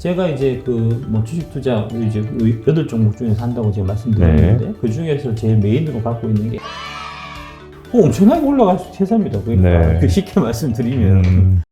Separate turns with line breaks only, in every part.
제가 이제 그 뭐 주식 투자 이제 그 여덟 종목 중에서 한다고 제가 말씀드렸는데
네.
그 중에서 제일 메인으로 갖고 있는 게 어, 엄청나게 올라갈 수 회사입니다. 그러니까
네.
그 쉽게 말씀드리면
음.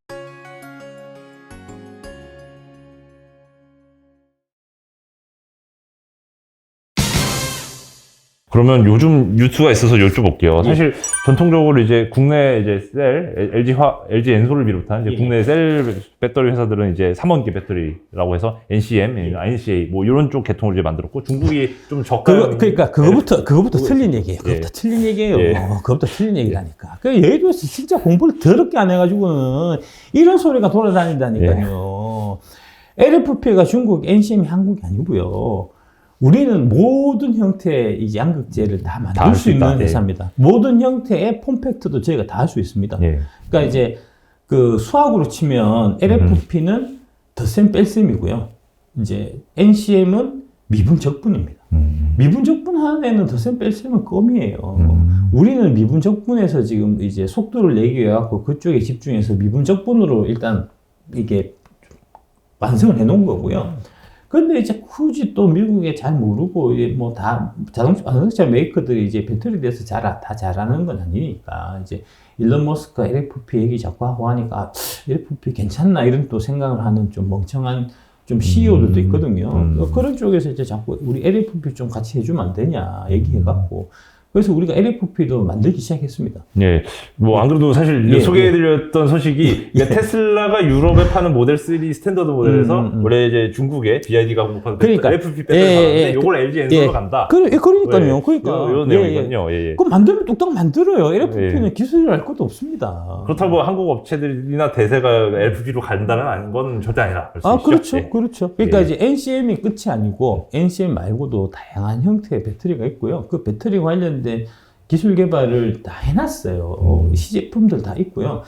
그러면 요즘 뉴스가 있어서 여쭤볼게요. 사실 전통적으로 이제 국내 이제 셀 LG 화 LG 엔솔을 비롯한 이제
예.
국내 셀 배터리 회사들은 이제 3원기 배터리라고 해서 NCM, NCA 뭐 이런 쪽 계통을 이제 만들었고 중국이 좀 저가
그거, 그러니까 그거부터 그거부터
그거
틀린. 얘기예요.
예.
그거부터 틀린 얘기예요.
예.
어, 그거부터 틀린 얘기라니까. 그 들어서 진짜 공부를 더럽게 안 해가지고는 이런 소리가 돌아다닌다니까요. LFP가 중국, NCM이 한국이 아니고요. 우리는 모든 형태의 이 양극재를
다다
만들 할수
수.
있는
예.
회사입니다. 모든 형태의 폼팩트도 저희가 다 할 수 있습니다.
예.
그러니까 이제 그 수학으로 치면 LFP는 덧셈 뺄셈이고요. 이제 NCM은 미분 적분입니다.
음.
미분 적분 하나에는 덧셈 뺄셈은 껌이에요.
음.
우리는 미분 적분에서 지금 이제 속도를 내기 위해 갖고 그쪽에 집중해서 미분 적분으로 일단 이게 완성을 해 놓은 거고요. 근데 이제 굳이 또 미국에 잘 모르고 뭐 다 자동차 자동차 메이커들이 이제 배터리 대해서 잘 다 잘하는 건 아니니까 이제 일론 머스크가 LFP 얘기 자꾸 하고 하니까 아, LFP 괜찮나 이런 또 생각을 하는 좀 멍청한 좀 CEO들도 있거든요.
음.
그런 쪽에서 이제 자꾸 우리 LFP 좀 같이 해주면 안 되냐 얘기해갖고 그래서 우리가 LFP도 만들기 시작했습니다.
예, 뭐 안 그래도 사실
예,
소개해드렸던 소식이
예.
테슬라가 유럽에 파는 모델 3 스탠더드 모델에서
음, 음, 음.
원래 이제 중국에 BID가 공급하는
그러니까.
LFP 배터리
예, 예, 예.
이걸 LG 엔솔로
예.
간다.
그, 예, 그러니까요.
예.
그러니까.
요, 요
예, 예.
내용이거든요. 예, 예.
그럼 만들면 뚝딱 만들어요. LFP는
예.
기술을 할 것도 없습니다.
그렇다고 뭐 한국 업체들이나 대세가 LFP로 간다는 건 절대. 볼수
아. 그렇죠.
예.
그렇죠. 그러니까
예.
이제 NCM이 끝이 아니고 NCM 말고도 다양한 형태의 배터리가 있고요. 그 배터리 관련된 기술 개발을 다 해놨어요.
음.
시제품들 다 있고요.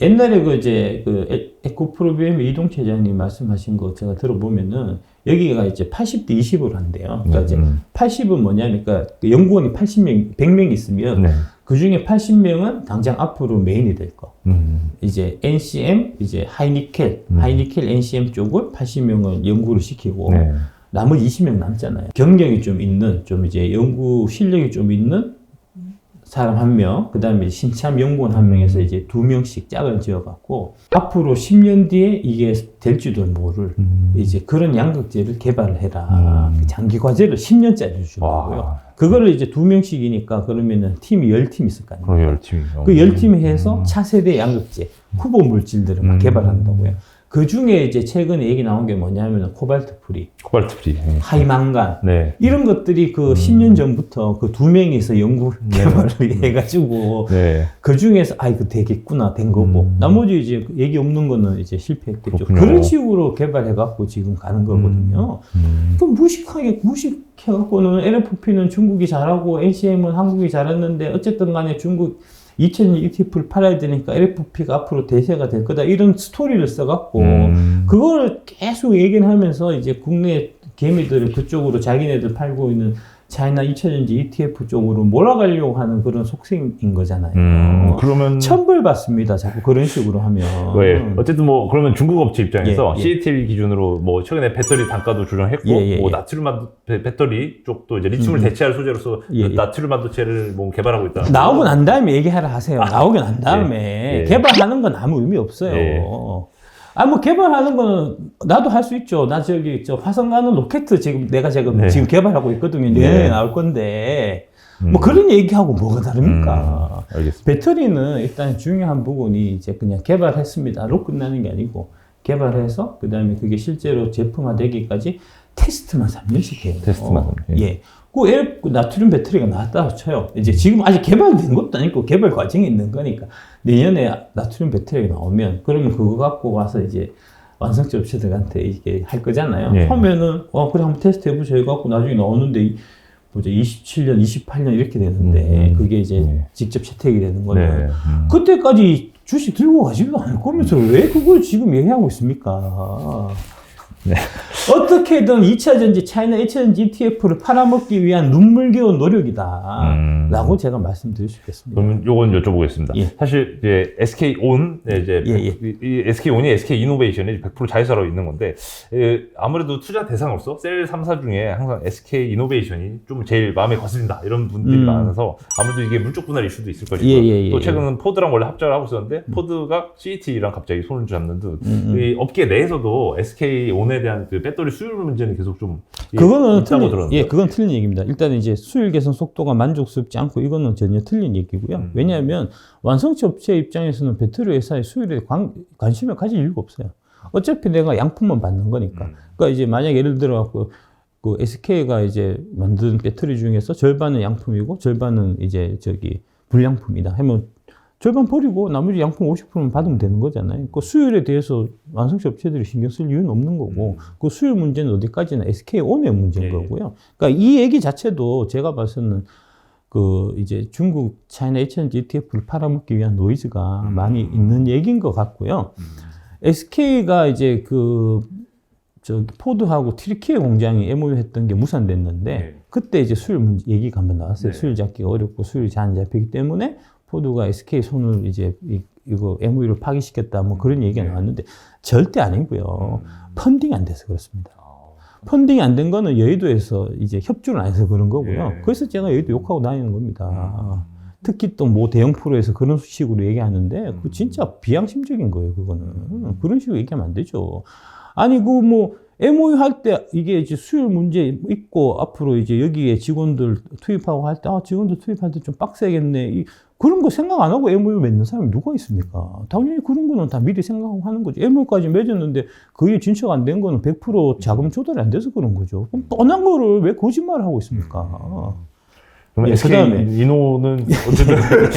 옛날에 그 이제 그 에- 에코 프로비엠 이동 체장님 말씀하신 거 제가 들어보면은 여기가 이제 80대 20으로 한대요. 그러니까 이제
음.
80은 뭐냐니까 그 연구원이 80명, 100명 있으면
네.
그 중에 80명은 당장 앞으로 메인이 될 거.
음.
이제 NCM, 이제 하이니켈,
음.
하이니켈 NCM 쪽을 80명을 연구를 시키고
네.
나머지 20명 남잖아요. 경력이 좀 있는, 좀 이제 연구 실력이 좀 있는 사람 한 명, 그 다음에 신참 연구원 한 명에서 이제 두 명씩 짝을 지어갖고 앞으로 10년 뒤에 이게 될지도 모를
음.
이제 그런 양극재를 개발을 해라.
음.
장기 과제를 10년짜리 주고요.
와.
그거를 이제 두 명씩이니까 그러면은 팀이 10팀 있을 거 아니에요.
그럼 열심히요.
그 열팀이 해서
음.
차세대 양극재, 후보 물질들을 막
음.
개발한다고요. 그 중에 이제 최근에 얘기 나온 게 뭐냐면 코발트 프리,
코발트 프리. 예.
하이망간
네.
이런 것들이 그
음.
10년 전부터 그 두 명이서 연구
네.
개발을
음.
해가지고
네.
그 중에서 아 이거 되겠구나 된 거고
음.
나머지 이제 얘기 없는 거는 이제 실패했겠죠.
그렇군요.
그런 식으로 개발해갖고 지금 가는 거거든요.
음.
그 무식하게 무식해갖고는 LFP는 중국이 잘하고 NCM은 한국이 잘했는데 어쨌든 간에 중국 2000년 ETF를 팔아야 되니까 LFP가 앞으로 대세가 될 거다 이런 스토리를 써갖고
음.
그걸 계속 얘기를 하면서 이제 국내 개미들을 그쪽으로 자기네들 팔고 있는 차이나 2000년지 ETF 쪽으로 몰아가려고 하는 그런 속성인 거잖아요.
음. 그러면
천벌 받습니다. 자꾸 그런 식으로 하면.
네. 어쨌든 뭐 그러면 중국 업체 입장에서
예, 예.
CATL 기준으로 뭐 최근에 배터리 단가도 조정했고
예, 예,
뭐
예.
나트륨 반도 배- 배터리 쪽도 이제 리튬을
음.
대체할 소재로서
예, 예.
나트륨 반도체를 뭐 개발하고 있다.
나오고 난 다음에 얘기하라 하세요. 나오고 난 다음에
예. 예.
개발하는 건 아무 의미 없어요.
예.
아, 뭐 개발하는 거는 나도 할 수 있죠. 나 저기 저 화성 가는 로켓 지금 내가 지금
네.
지금 개발하고 있거든요.
네.
내년에 나올 건데
음.
뭐 그런 얘기하고 뭐가 다릅니까?
음, 알겠습니다.
배터리는 일단 중요한 부분이 이제 그냥 개발했습니다로 끝나는 게 아니고 개발해서 그 다음에 그게 실제로 제품화되기까지 테스트만 3년씩 해요.
테스트만
어,
삼 년.
예. 그 엘- 그 나트륨 배터리가 나왔다고 쳐요. 이제 지금 아직 개발된 것도 아니고 개발 과정에 있는 거니까 내년에 나트륨 배터리가 나오면 그러면 그거 갖고 와서 이제 완성체 업체들한테 이게 할 거잖아요.
예.
하면은 어 그래 한번 테스트 해보자 해갖고 나중에 나오는데 이- 뭐죠 27년, 28년 이렇게 되는데
음,
그게 이제
네.
직접 채택이 되는 거죠.
네. 음.
그때까지 주식 들고 가지도 않을 거면서 왜 그걸 지금 얘기하고 있습니까? 어떻게든 2차 전지, 차이나 2차 전지 ETF를 팔아먹기 위한 눈물겨운 노력이다.
음.
라고 제가 말씀드릴 수 있겠습니다.
그러면 요건 여쭤보겠습니다.
예.
사실 이제 SK 온 네, 이제
예, 예.
이, 이 SK 온이 SK 이노베이션이 100% 자회사로 있는 건데 예, 아무래도 투자 대상으로서 셀 3사 중에 항상 SK 이노베이션이 좀 제일 마음에 거슬린다 이런 분들이
음.
많아서 아무래도 이게 물적 분할 이슈도 있을 것이고
예, 예, 예,
또
예.
최근은 포드랑 원래 합작을 하고 있었는데 포드가 CET랑 갑자기 손을 잡는 듯
음, 음.
이 업계 내에서도 SK 온에 대한 그 배터리 수율 문제는 계속 좀 예,
그거는 틀린,
들었는데
예, 그건 틀린 얘기입니다. 일단 이제 수율 개선 속도가 만족스럽지 않고 이거는 전혀 틀린 얘기고요.
음.
왜냐하면 완성체 업체 입장에서는 배터리 회사의 수율에 관, 관심을 가질 이유가 없어요. 어차피 내가 양품만 받는 거니까.
음.
그러니까 이제 만약 예를 들어 갖고 그 SK가 이제 만든 배터리 중에서 절반은 양품이고 절반은 이제 저기 불량품이다. 하면 절반 버리고 나머지 양품 50%만 받으면 되는 거잖아요. 그 수율에 대해서 완성체 업체들이 신경 쓸 이유는 없는 거고 그 수율 문제는 어디까지나 SK 온의 문제인
예.
거고요. 그러니까 이 얘기 자체도 제가 봐서는 그 이제 중국 차이나 HNG ETF를 팔아먹기 위한 노이즈가
음.
많이 있는 얘기인 것 같고요. SK가 이제 그 저기 포드하고 트리키의 공장이 MOU 했던 게 무산됐는데
네.
그때 이제 수율 문제 얘기가 한번 나왔어요.
네.
수율 잡기가 어렵고 수율이 잘 안 잡히기 때문에 포드가 SK 손을 이제 이, 이거 MOU를 파기시켰다 뭐 그런 얘기가
네.
나왔는데 절대 아니고요.
음.
펀딩이 안 돼서 그렇습니다.
아.
펀딩이 안 된 거는 여의도에서 이제 협조를 안 해서 그런 거고요.
예.
그래서 제가 여의도 욕하고 다니는 겁니다.
음.
특히 또 뭐 대형 프로에서 그런 식으로 얘기하는데 그 진짜 비양심적인 거예요. 그거는 그런 식으로 얘기하면 안 되죠. 아니 그 뭐 MOU 할 때 이게 이제 수율 문제 있고 앞으로 이제 여기에 직원들 투입하고 할 때 아 직원들 투입할 때 좀 빡세겠네. 이, 그런 거 생각 안 하고 MOU 맺는 사람이 누가 있습니까? 당연히 그런 거는 다 미리 생각하고 하는 거죠. MOU까지 맺었는데 그게 진척 안 된 거는 100% 자금 조달이 안 돼서 그런 거죠. 뻔한 거를 왜 거짓말을 하고 있습니까?
그럼
예,
SK
그다음에.
이노는 어쨌든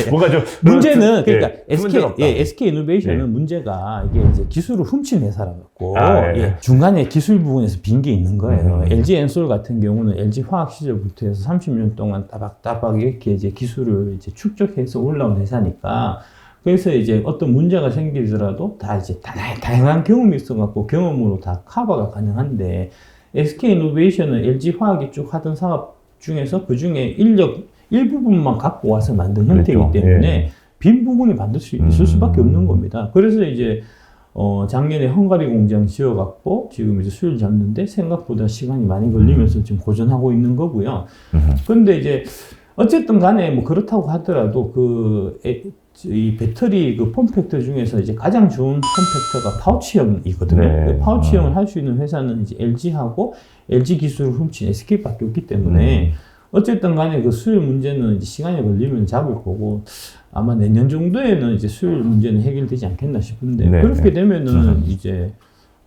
뭔가 좀
문제는 그러니까
예,
SK. 예, SK 이노베이션은
예.
문제가 이게 이제 기술을 훔친 회사라고
아, 예.
예, 중간에 기술 부분에서 빈 게 있는 거예요.
음.
LG 엔솔 같은 경우는 LG 화학 시절부터 해서 30년 동안 따박따박 이렇게 이제 기술을 이제 축적해서 올라온 회사니까 그래서 이제 어떤 문제가 생기더라도 다 이제 다, 다양한 경험이 있어갖고 경험으로 다 커버가 가능한데 SK 이노베이션은 LG 화학이 쭉 하던 사업 중에서 그 중에 인력 일부분만 갖고 와서 만든 형태이기
그렇죠.
때문에
예.
빈 부분이 반드시 있을
음.
수밖에 없는 겁니다. 그래서 이제 어 작년에 헝가리 공장 지어갖고 지금 이제 수율 잡는데 생각보다 시간이 많이 걸리면서 지금 고전하고 있는 거고요.
음.
그런데 이제 어쨌든 간에 뭐 그렇다고 하더라도 그 이 배터리 그 폼팩터 중에서 이제 가장 좋은 폼팩터가 파우치형이거든요.
네.
그 파우치형을 할수 있는 회사는 이제 LG하고 LG 기술을 훔친 SK밖에 없기 때문에
음.
어쨌든 간에 그 수율 문제는 이제 시간이 걸리면 잡을 거고 아마 내년 정도에는 이제 수율 문제는 해결되지 않겠나 싶은데
네,
그렇게
네.
되면은
음.
이제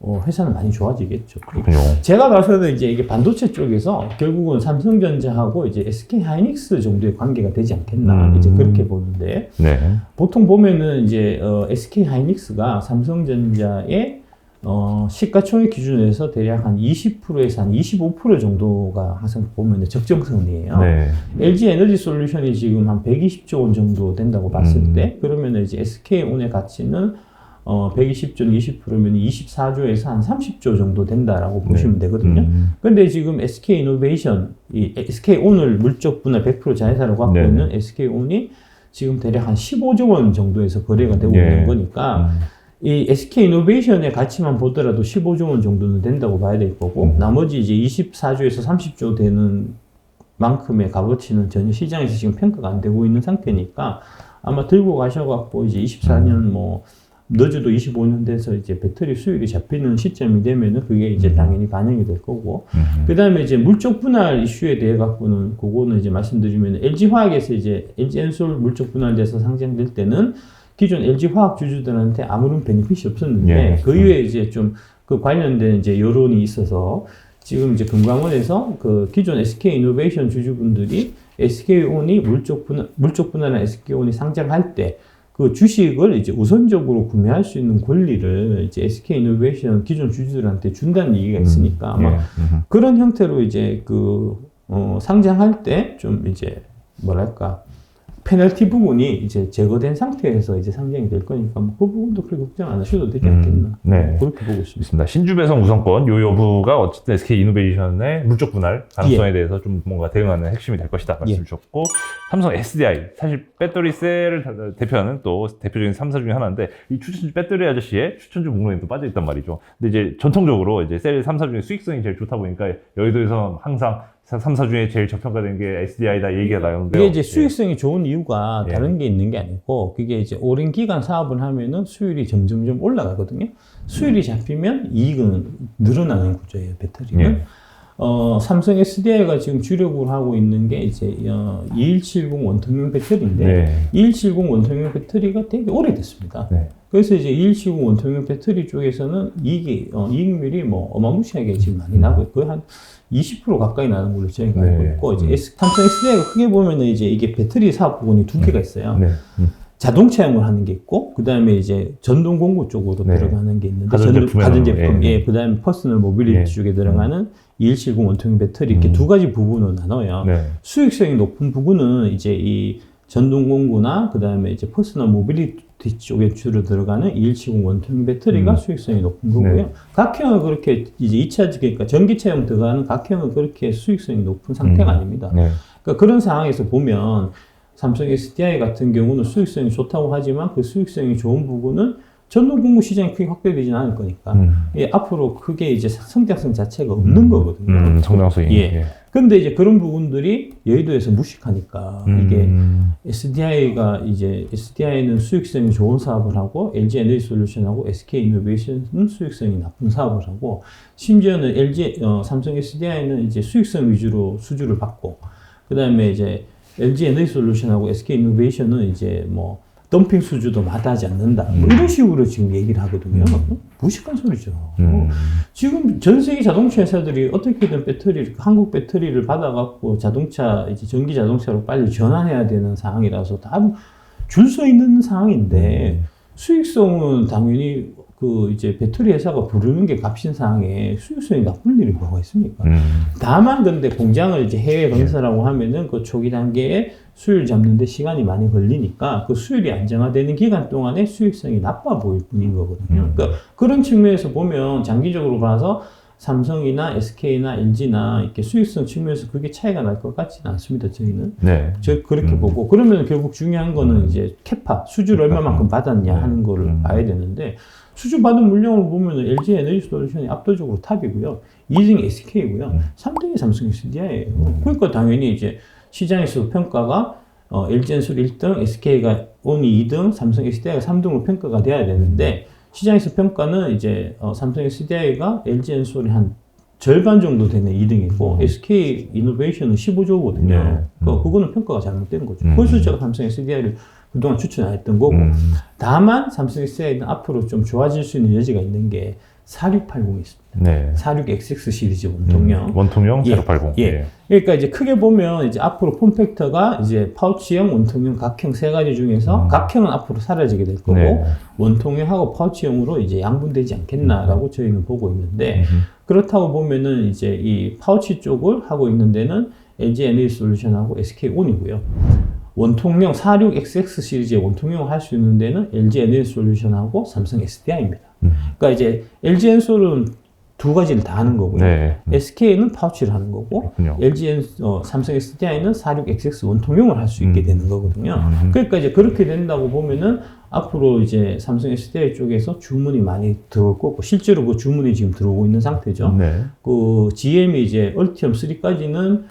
어, 회사는 많이 좋아지겠죠.
그렇군요.
제가 봐서는 이제 이게 반도체 쪽에서 결국은 삼성전자하고 이제 SK 하이닉스 정도의 관계가 되지 않겠나
음.
이제 그렇게 보는데
네.
보통 보면은 이제 어, SK 하이닉스가 삼성전자의 어, 시가총액 기준에서 대략 한 20%에서 한 25% 정도가 항상 보면 적정선이에요.
네.
LG 에너지 솔루션이 지금 한 120조 원 정도 된다고 봤을
음.
때 그러면 이제 SK온의 가치는 어 120조 20%면 24조에서 한 30조 정도 된다라고 보시면 되거든요.
음.
근데 지금 SK 이노베이션, 이 SK 온을 물적 분할 100% 자회사로 갖고
네네.
있는 SK 온이 지금 대략 한 15조 원 정도에서 거래가 되고
예.
있는 거니까
음.
이 SK 이노베이션의 가치만 보더라도 15조 원 정도는 된다고 봐야 될 거고
음.
나머지 이제 24조에서 30조 되는 만큼의 값어치는 전혀 시장에서 지금 평가가 안 되고 있는 상태니까 아마 들고 가셔갖고 이제 24년
음.
뭐 늦어도 25년 돼서 이제 배터리 수율이 잡히는 시점이 되면은 그게 이제
음.
당연히 반영이 될 거고
음.
그 다음에 이제 물적 분할 이슈에 대해 갖고는 그거는 이제 말씀드리면 LG 화학에서 이제 LG 엔솔 물적 분할돼서 상장될 때는 기존 LG 화학 주주들한테 아무런 베니핏이 없었는데
예.
그 이후에 이제 좀 그 관련된 이제 여론이 있어서 지금 이제 금감원에서 그 기존 SK 이노베이션 주주분들이 SK온이 물적 분할 물적 분할한 SK온이 상장할 때 그 주식을 이제 우선적으로 구매할 수 있는 권리를 이제 SK 이노베이션 기존 주주들한테 준다는 얘기가 있으니까 아마
예. 음.
그런 형태로 이제 그 어, 상장할 때 좀 이제 뭐랄까 페널티 부분이 이제 제거된 상태에서 이제 상장이 될 거니까 뭐 그 부분도 그렇게 걱정 안 하셔도 되지
음,
않겠나.
네.
그렇게 보고 있습니다.
있습니다. 신주 배송 우선권 요 여부가 어쨌든 SK 이노베이션의 물적 분할 가능성에 대해서 좀 뭔가 대응하는 핵심이 될 것이다 말씀
예.
주셨고 삼성 SDI 사실 배터리 셀을 대표하는 또 대표적인 3사 중에 하나인데 이 추천주 배터리 아저씨의 추천주 목록에 또 빠져 있단 말이죠. 근데 이제 전통적으로 이제 셀 3사 중에 수익성이 제일 좋다 보니까 여의도에서 항상 3사 중에 제일 저평가된 게 SDI다 얘기가 나오는데요.
이게 이제
예.
수익성이 좋은 이유가
예.
다른 게 있는 게 아니고 그게 이제 오랜 기간 사업을 하면은 수율이 점점점 올라가거든요. 수율이 잡히면 이익은 늘어나는 구조예요. 배터리는.
예.
어, 삼성 SDI가 지금 주력으로 하고 있는 게 이제 어, 2170 원통형 배터리인데
네.
2170 원통형 배터리가 되게 오래됐습니다.
네.
그래서 이제 2170 원통형 배터리 쪽에서는 이익이, 어, 이익률이 뭐 어마무시하게 지금 많이 나고 있고 거의 한20% 가까이 나는 걸로 저희가
네.
알고 있고, 이제
음.
삼성 SDI가 크게 보면은 이제 이게 배터리 사업 부분이 두 개가 있어요.
네. 음.
자동차용을 하는 게 있고, 그 다음에 이제 전동 공구 쪽으로
네.
들어가는 게 있는데,
가전 제품에
가전 제품,
나오는,
예,
예.
그 다음에 퍼스널 모빌리티
예.
쪽에 들어가는 2170 원통형 배터리 이렇게
음.
두 가지 부분으로 나눠요.
네.
수익성이 높은 부분은 이제 이 전동 공구나 그 다음에 이제 퍼스널 모빌리티 쪽에 주로 들어가는 2170 원통 배터리가
음.
수익성이 높은 거고요.
네.
각형은 그렇게 이제 2차 그러니까 전기차용 들어가는 각형은 그렇게 수익성이 높은 상태가
음.
아닙니다.
네.
그러니까 그런 상황에서 보면 삼성 SDI 같은 경우는 수익성이 좋다고 하지만 그 수익성이 좋은 부분은 전동 공구 시장이 크게 확대되지는 않을 거니까
음.
예, 앞으로 크게 이제 성장성 자체가 없는 거거든요.
음, 성장성이.
예. 근데 이제 그런 부분들이 여의도에서 무식하니까 이게
음.
SDI가 이제 SDI는 수익성이 좋은 사업을 하고 LG 에너지 솔루션하고 SK 이노베이션은 수익성이 나쁜 사업을 하고 심지어는 LG 어, 삼성 SDI는 이제 수익성 위주로 수주를 받고 그다음에 이제 LG 에너지 솔루션하고 SK 이노베이션은 이제 뭐 덤핑 수주도 마다하지 않는다. 뭐 이런 식으로 지금 얘기를 하거든요. 무식한 소리죠.
음.
지금 전 세계 자동차 회사들이 어떻게든 배터리, 한국 배터리를 받아갖고 자동차, 이제 전기 자동차로 빨리 전환해야 되는 상황이라서 다 줄 서 있는 상황인데 수익성은 당연히 그 이제 배터리 회사가 부르는 게 값인 상황에 수익성이 나쁠 일이 뭐가 있습니까?
음.
다만 근데 공장을 이제 해외 건설하고 하면은 그 초기 단계에 수율 잡는데 시간이 많이 걸리니까 그 수율이 안정화되는 기간 동안에 수익성이 나빠 보일 뿐인 거거든요.
음.
그러니까 그런 측면에서 보면 장기적으로 봐서 삼성이나 SK나 LG나 이렇게 수익성 측면에서 그게 차이가 날 것 같지는 않습니다. 저희는
네.
저 그렇게
음.
보고 그러면 결국 중요한 거는 이제 캐파 수주를. 얼마만큼 받았냐
네.
하는 거를
음.
봐야 되는데 수주 받은 물량을 보면 LG 에너지 솔루션이 압도적으로 탑이고요. 2등이 SK고요.
음.
3등이 삼성 SDI예요. 그러니까 당연히 이제 시장에서 평가가 어, LG 엔솔 1등, SK가 온이 2등, 삼성 SDI가 3등으로 평가가 돼야 되는데 시장에서 평가는 이제 어, 삼성 SDI가 LG 엔솔이 한 절반 정도 되는 2등이고 SK 이노베이션은 15조거든요.
네. 음.
그, 그거는 평가가 잘못된 거죠.
음.
그래서 제가 삼성 SDI를 그동안 추천 안 했던 거고
음.
다만 삼성 SDI는 앞으로 좀 좋아질 수 있는 여지가 있는 게 4680이 있습니다.
네.
46XX 시리즈 원통형.
음. 원통형
예.
4680.
예. 그러니까 이제 크게 보면 이제 앞으로 폼팩터가 이제 파우치형, 원통형, 각형 세 가지 중에서
음.
각형은 앞으로 사라지게 될 거고
네.
원통형하고 파우치형으로 이제 양분되지 않겠나라고 저희는 보고 있는데
음.
그렇다고 보면은 이제 이 파우치 쪽을 하고 있는 데는 LG 에너지 솔루션하고 SK 온이고요. 원통형 46XX 시리즈의 원통형을 할수 있는 데는 LG 에너지 솔루션하고 삼성 SDI입니다.
음.
그러니까 이제 LG 엔솔은 두 가지를 다 하는 거고요.
네. 음.
SK는 파우치를 하는 거고
그렇군요.
LG 엔, 어, 삼성 SDI는 46XX 원통형을 할 수 있게
음.
되는 거거든요.
음.
그러니까 이제 그렇게 된다고 보면은 앞으로 이제 삼성 SDI 쪽에서 주문이 많이 들어올 거고 실제로 그 주문이 지금 들어오고 있는 상태죠.
네.
그 GM이 이제 얼티엄 3까지는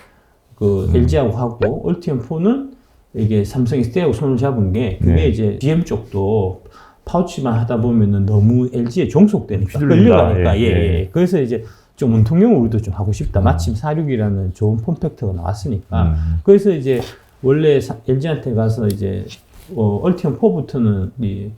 그
음.
LG하고 하고 얼티엄 4는 이게 삼성 SDI하고 손을 잡은 게 그게
네.
이제 GM 쪽도 파우치만 하다 보면은 너무 LG에 종속되니까
휘둘린다.
끌려가니까
예,
예,
예.
예. 그래서 이제 좀 원통형을 우리도 좀 하고 싶다. 마침 46이라는 좋은 폼팩터가 나왔으니까
음.
그래서 이제 원래 사- LG한테 가서 이제 어, 얼티엄 4부터는 이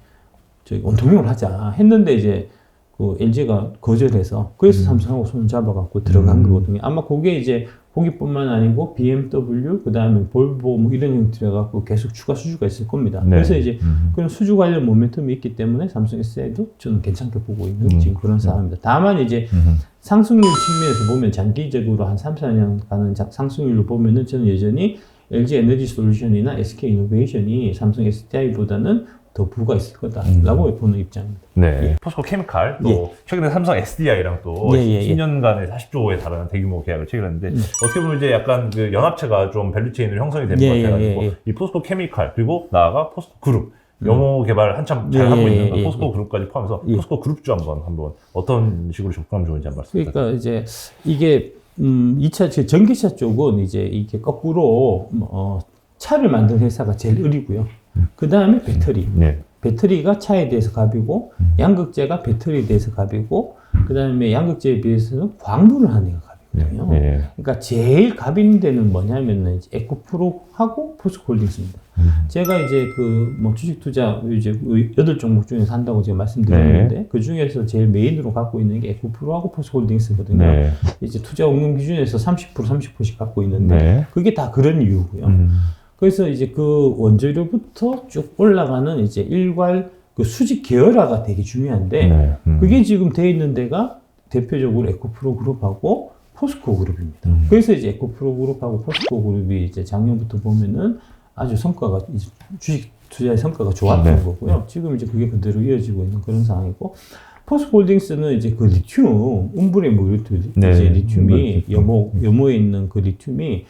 저기 원통형을 하자 했는데 이제 그 LG가 거절해서 그래서 삼성하고 손을 잡아갖고 들어간
음.
거거든요. 아마 그게 이제 거기뿐만 아니고 BMW 그 다음에 볼보 뭐 이런 형태로 갖고 계속 추가 수주가 있을 겁니다.
네.
그래서 이제
음.
그런 수주 관련 모멘텀이 있기 때문에 삼성 SDI도 저는 괜찮게 보고 있는
음.
지금 그런 상황입니다. 다만 이제
음.
상승률 측면에서 보면 장기적으로 한 3, 4년 가는 자- 상승률로 보면은 저는 여전히 LG 에너지 솔루션이나 SK 이노베이션이 삼성 SDI보다는 더 부가 있을 거다라고 보는 입장입니다.
네.
예.
포스코 케미칼 또
예.
최근에 삼성 SDI랑 또
예, 예, 예.
10년간의 40조 원에 달하는 대규모 계약을 체결했는데
음.
어떻게 보면 이제 약간 그 연합체가 좀 밸류체인으로 형성이 되는
예,
것
예,
같아가지고
예, 예.
이 포스코 케미칼 그리고 나아가 포스코 그룹 영어 개발 한참 잘
예,
하고
예,
있는
예,
포스코
예.
그룹까지 포함해서
예.
포스코 그룹주 한번 한번 어떤 식으로 접근하면 좋은지 한번 말씀 부탁드립니다.
그러니까 이제 이게 음 2차 제 전기차 쪽은 이제 이게 거꾸로 어 차를 만든 회사가 제일 의리고요. 그 다음에 배터리.
네.
배터리가 차에 대해서 갑이고 양극재가 배터리에 대해서 갑이고 그 다음에 양극재에 비해서는 광물을 하는 애가 갑이거든요.
네.
그러니까 제일 갑 있는 데는 뭐냐면은 에코프로하고 포스코홀딩스입니다.
음.
제가 이제 그 뭐 주식 투자 이제 여덟 종목 중에서 한다고 제가 말씀드렸는데 그 중에서 제일 메인으로 갖고 있는 게 에코프로하고 포스코홀딩스거든요.
네.
이제 투자 응용 기준에서 30% 30%씩 갖고 있는데
네.
그게 다 그런 이유고요.
음.
그래서 이제 그 원재료부터 쭉 올라가는 이제 일괄 그 수직 계열화가 되게 중요한데
네. 음.
그게 지금 돼 있는 데가 대표적으로 에코프로 그룹하고 포스코 그룹입니다.
음.
그래서 이제 에코프로 그룹하고 포스코 그룹이 이제 작년부터 보면은 아주 성과가 이제 주식 투자의 성과가 좋았던
네.
거고요. 지금 이제 그게 그대로 이어지고 있는 그런 상황이고 포스코홀딩스는 이제 그 리튬 음불의 모유투
네.
이제 리튬이
음.
염호 염호에 있는 그 리튬이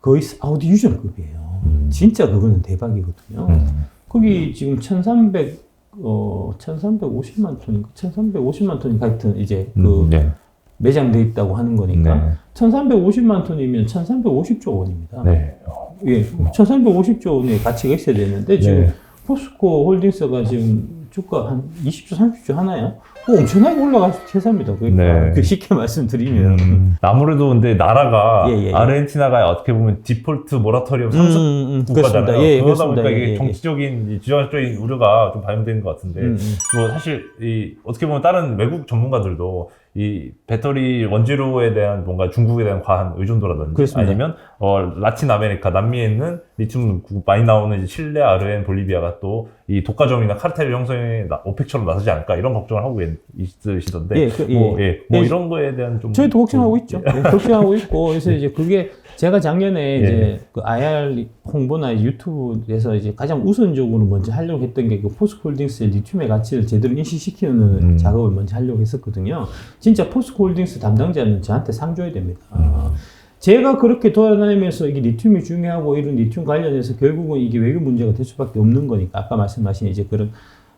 거의 사우디 유전급이에요.
음.
진짜 그거는 대박이거든요.
음.
거기 지금 1,300, 어, 1,350만 톤인가? 1,350만 톤이 하여튼 이제 그
음. 네.
매장돼 있다고 하는 거니까.
네.
1,350만 톤이면 1,350조 원입니다.
네.
예, 1,350조 원의 가치가 있어야 되는데 지금
네.
포스코 홀딩스가 지금 주가 한 20조, 30조 하나요? 어, 엄청나게 올라갈 회사입니다. 그러니까
네.
그 쉽게 말씀드리면.
음, 아무래도 근데 나라가
예, 예, 예.
아르헨티나가 어떻게 보면 디폴트 모라토리엄 상습
음, 음,
국가잖아요.
그렇습니다. 예,
그러다
그렇습니다.
보니까
예,
이게
예, 예.
정치적인 이 지정학적인 우려가 좀 반영되는 것 같은데
음, 음.
뭐 사실 이 어떻게 보면 다른 외국 전문가들도 이 배터리 원재료에 대한 뭔가 중국에 대한 과한 의존도라든지
그렇습니다.
아니면 어 라틴 아메리카 남미에 있는 리튬 많이 나오는 칠레, 아르헨, 볼리비아가 또 이 독과점이나 카르텔 형성에 나- 오펙처럼 나서지 않을까 이런 걱정을 하고 있- 있으시던데
예, 그,
뭐,
예.
예, 뭐
예.
이런 거에 대한 좀
저희도 걱정하고
좀-
있죠. 네, 걱정하고 있고 그래서 이제 그게 제가 작년에
예.
이제 그 IR 홍보나 유튜브에서 이제 가장 우선적으로 먼저 하려고 했던 게 그 포스코홀딩스의 리튬의 가치를 제대로 인식시키는
음.
작업을 먼저 하려고 했었거든요. 진짜 포스코홀딩스 담당자는 저한테 상 줘야 됩니다.
음.
제가 그렇게 돌아다니면서 이게 리튬이 중요하고 이런 리튬 관련해서 결국은 이게 외교 문제가 될 수밖에 없는 거니까 아까 말씀하신 이제 그런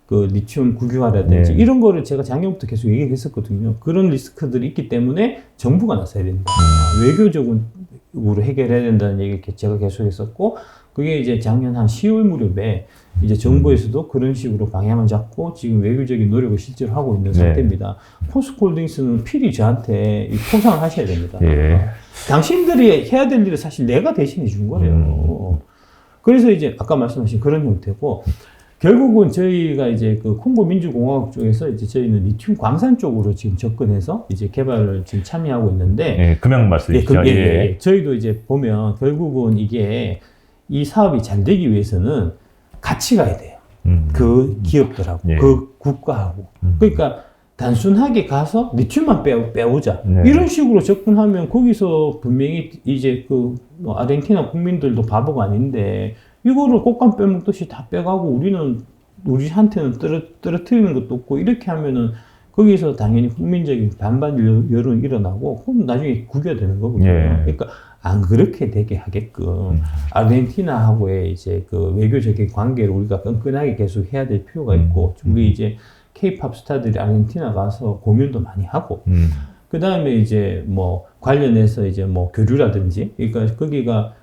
그 리튬 국유화라든지
네.
이런 거를 제가 작년부터 계속 얘기를 했었거든요. 그런 리스크들이 있기 때문에 정부가 나서야 된다.
음.
외교적으로 해결해야 된다는 얘기를 제가 계속 했었고 그게 이제 작년 한 10월 무렵에 이제 정부에서도 그런 식으로 방향을 잡고 지금 외교적인 노력을 실제로 하고 있는
네.
상태입니다. 포스코홀딩스는 필히 저한테 이 포상을 하셔야 됩니다.
예.
당신들이 해야 될 일을 사실 내가 대신해 준 거예요.
음.
그래서 이제 아까 말씀하신 그런 형태고 결국은 저희가 이제 그 콩고 민주공화국 쪽에서 이제 저희는 리튬 광산 쪽으로 지금 접근해서 이제 개발을 지금 참여하고 있는데
예, 금양
예,
말씀이시죠.
그, 예, 예, 예. 저희도 이제 보면 결국은 이게 이 사업이 잘 되기 위해서는 같이 가야 돼요.
음.
그 기업들하고
예.
그 국가하고
음.
그러니까 단순하게 가서 리튬만 빼, 빼오자
네.
이런 식으로 접근하면 거기서 분명히 이제 그 뭐 아르헨티나 국민들도 바보가 아닌데 이거를 꽃감 빼먹듯이 다 빼가고 우리는 우리한테는 떨어, 떨어뜨리는 것도 없고 이렇게 하면은 거기서 당연히 국민적인 반반 여- 여론이 일어나고 그럼 나중에 구겨되는 거거든요.
예.
그러니까 안 그렇게 되게 하게끔
음.
아르헨티나하고의 이제 그 외교적인 관계를 우리가 끈끈하게 계속 해야 될 필요가 있고
음.
우리 이제 케이팝 스타들이 아르헨티나 가서 공연도 많이 하고
음.
그 다음에 이제 뭐 관련해서 이제 뭐 교류라든지 그러니까 거기가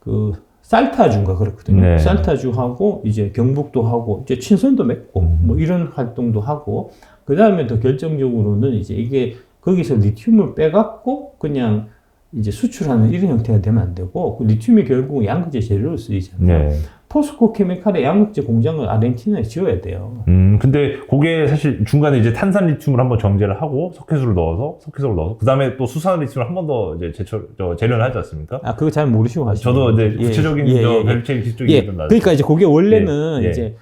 그 살타주인가 그렇거든요.
네.
살타주하고 이제 경북도 하고 이제 친선도 맺고
음.
뭐 이런 활동도 하고 그 다음에 더 결정적으로는 이제 이게 거기서 리튬을 빼갖고 그냥 이제 수출하는 이런 형태가 되면 안 되고 그 리튬이 결국 양극재 재료로 쓰이잖아요.
네.
포스코 케미칼의 양극재 공장을 아르헨티나에 지어야 돼요.
음, 근데 그게 사실 중간에 이제 탄산 리튬을 한번 정제를 하고 석회수를 넣어서 석회수를 넣어서 그 다음에 또 수산 리튬을 한 번 더 이제 제철 저 재련을 하지 않습니까?
아 그거 잘 모르시고 하시죠.
저도 이제 구체적인 저 밸류체인 기술적인
예,
좀 나죠.
그러니까 이제 그게 원래는
예, 예.
이제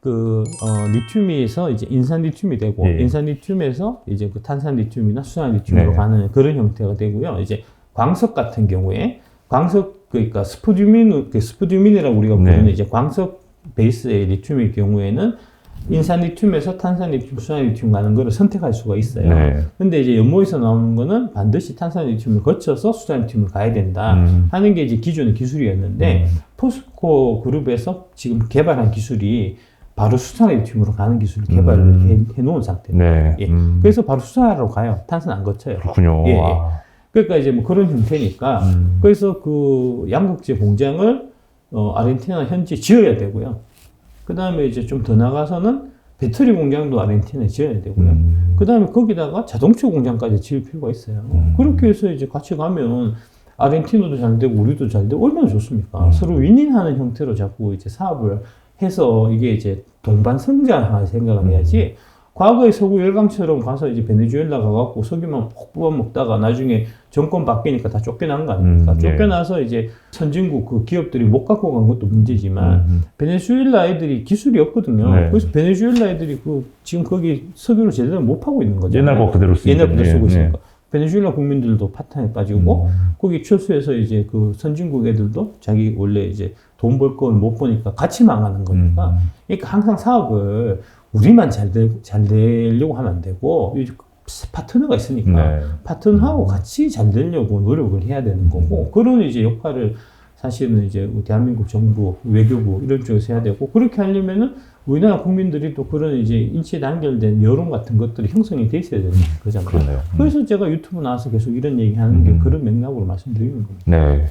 그 어, 리튬에서 이제 인산 리튬이 되고
예.
인산 리튬에서 이제 그 탄산 리튬이나 수산 리튬으로
네.
가는 그런 형태가 되고요. 이제 광석 같은 경우에 광석 그러니까 스푸듀민, 그 스푸듀민이라고 우리가
네.
부르는 이제 광석 베이스의 리튬일 경우에는 인산 리튬에서 탄산 리튬, 수산 리튬 가는 거를 선택할 수가 있어요.
네.
근데 이제 연모에서 나오는 거는 반드시 탄산 리튬을 거쳐서 수산 리튬을 가야 된다
음.
하는 게 이제 기존의 기술이었는데
음.
포스코 그룹에서 지금 개발한 기술이 바로 수산 리튬으로 가는 기술을 개발을
음.
해, 놓은 상태입니다.
네.
예.
음.
그래서 바로 수산화로 가요. 탄산 안 거쳐요.
그렇군요.
예, 예.
와.
그러니까 이제 뭐 그런 형태니까
음.
그래서 그 양극재 공장을 어, 아르헨티나 현지 지어야 되고요. 그 다음에 이제 좀 더 나가서는 배터리 공장도 아르헨티나에 지어야 되고요.
음.
그 다음에 거기다가 자동차 공장까지 지을 필요가 있어요.
음.
그렇게 해서 이제 같이 가면 아르헨티나도 잘 되고 우리도 잘 되고 얼마나 좋습니까?
음.
서로 윈윈하는 형태로 자꾸 이제 사업을 해서 이게 이제 동반 성장할 생각을 해야지. 과거의 서구 열강처럼 가서 이제 베네수엘라 가갖고 석유만 폭 뽑아 먹다가 나중에 정권 바뀌니까 다 쫓겨난 거 아닙니까?
음, 예.
쫓겨나서 이제 선진국 그 기업들이 못 갖고 간 것도 문제지만
음.
베네수엘라 애들이 기술이 없거든요.
네.
그래서 베네수엘라 애들이 그 지금 거기 석유를 제대로 못 파고 있는 거죠.
옛날 거 그대로 쓰고
옛날 그대로 쓰고
예,
있으니까. 베네수엘라 국민들도 파탄에 빠지고
음.
거기 철수해서 이제 그 선진국 애들도 자기 원래 이제 돈 벌 건 못 보니까 같이 망하는 거니까.
음.
그러니까 항상 사업을 우리만 잘, 되, 잘 되려고 하면 안 되고 이 파트너가 있으니까
네.
파트너하고 같이 잘 되려고 노력을 해야 되는 거고 그런 이제 역할을 사실은 이제 대한민국 정부 외교부 이런 쪽에서 해야 되고 그렇게 하려면은 우리나라 국민들이 또 그런 이제 인치에 단결된 여론 같은 것들이 형성이 돼 있어야 되는 거잖아요.
그러네요. 음.
그래서 제가 유튜브 나와서 계속 이런 얘기 하는 게
음.
그런 맥락으로 말씀드리는 겁니다.
네.